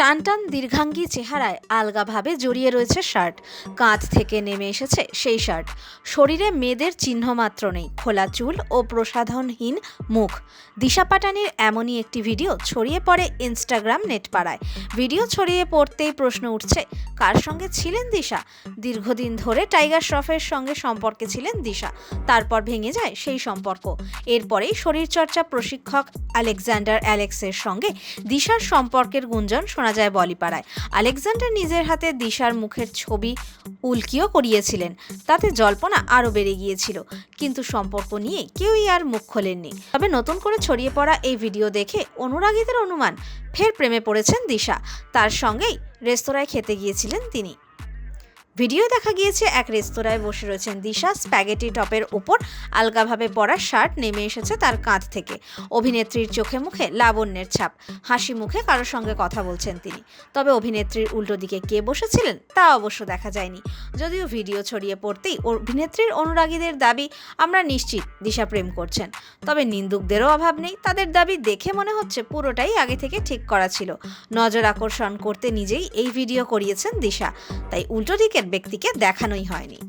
টানটান দীর্ঘাঙ্গী চেহারায় আলগাভাবে জড়িয়ে রয়েছে শার্ট। কাঁধ থেকে নেমে এসেছে সেই শার্ট। শরীরে মেয়েদের চিহ্ন মাত্র নেই, খোলা চুল ও প্রসাধনহীন মুখ। দিশা পাটানির এমনই একটি ভিডিও ছড়িয়ে পড়ে ইনস্টাগ্রাম নেটপাড়ায়। ভিডিও ছড়িয়ে পড়তেই প্রশ্ন উঠছে, কার সঙ্গে ছিলেন দিশা? দীর্ঘদিন ধরে টাইগার শ্রফের সঙ্গে সম্পর্কে ছিলেন দিশা। তারপর ভেঙে যায় সেই সম্পর্ক। এরপরেই শরীরচর্চা প্রশিক্ষক আলেকজান্ডার অ্যালেক্সের সঙ্গে দিশার সম্পর্কের গুঞ্জন শোনা যায় বলিপাড়ায়। আলেকজান্ডার নিজের হাতে দিশার মুখের ছবি উল্কিও করিয়েছিলেন। তাতে জল্পনা আরও বেড়ে গিয়েছিল। কিন্তু সম্পর্ক নিয়ে কেউই আর মুখ খোলেননি। তবে নতুন করে ছড়িয়ে পড়া এই ভিডিও দেখে অনুরাগীদের অনুমান, ফের প্রেমে পড়েছেন দিশা। তার সঙ্গেই রেস্তোরাঁয় খেতে গিয়েছিলেন তিনি। ভিডিও দেখা গিয়েছে এক রেস্তোরাঁয় বসে রয়েছেন দিশা। স্প্যাগেটি টপের ওপর আলগাভাবে পরা শার্ট নেমে এসেছে তার কাঁধ থেকে। অভিনেত্রীর চোখে মুখে লাবণ্যের ছাপ। হাসি মুখে কারোর সঙ্গে কথা বলছেন তিনি। তবে অভিনেত্রীর উল্টো দিকে কে বসেছিলেন তা অবশ্য দেখা যায়নি। যদিও ভিডিও ছড়িয়ে পড়তেই অভিনেত্রীর অনুরাগীদের দাবি আমরা নিশ্চিত দিশা প্রেম করছেন। তবে নিন্দুকদেরও অভাব নেই। তাদের দাবি দেখে মনে হচ্ছে পুরোটাই আগে থেকে ঠিক করা ছিল। নজর আকর্ষণ করতে নিজেই এই ভিডিও করিয়েছেন দিশা। তাই উল্টো দিকের ব্যক্তিকে দেখানোই হয়নি।